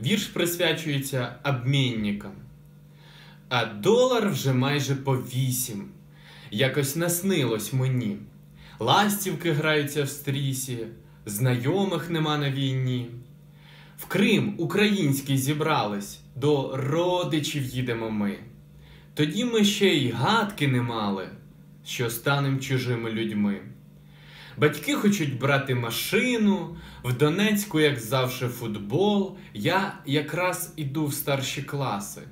Вірш присвячується обмінникам. А долар вже майже по вісім. Якось наснилось мені. Ластівки граються в стрісі, знайомих нема на війні. В Крим український зібрались, до родичів їдемо ми. Тоді ми ще й гадки не мали, що станем чужими людьми. Батьки хочуть брати машину, в Донецьку, як завше, футбол. Я якраз іду в старші класи.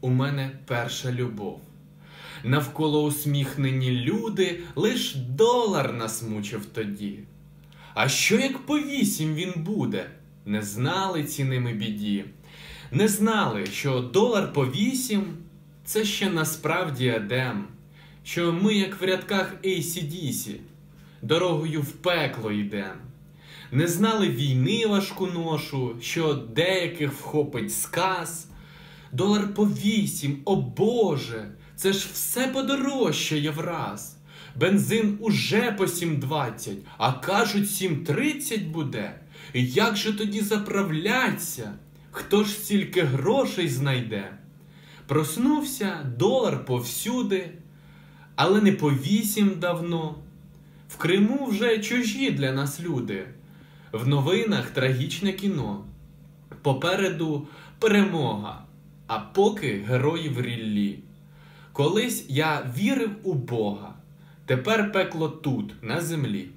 У мене перша любов. Навколо усміхнені люди, лиш долар нас мучив тоді. А що як по вісім він буде? Не знали ціни ми біді. Не знали, що долар по вісім це ще насправді едем, що ми, як в рядках ACDC, дорогою в пекло йдем. Не знали війни важку ношу, що деяких вхопить сказ. Долар по вісім, о Боже, це ж все подорожчає враз. Бензин уже по 7,20, а кажуть, 7,30 буде. Як же тоді заправляться? Хто ж стільки грошей знайде? Проснувся долар повсюди, але не по вісім давно. В Криму вже чужі для нас люди. В новинах трагічне кіно. Попереду перемога, а поки герої в ріллі. Колись я вірив у Бога, тепер пекло тут, на землі.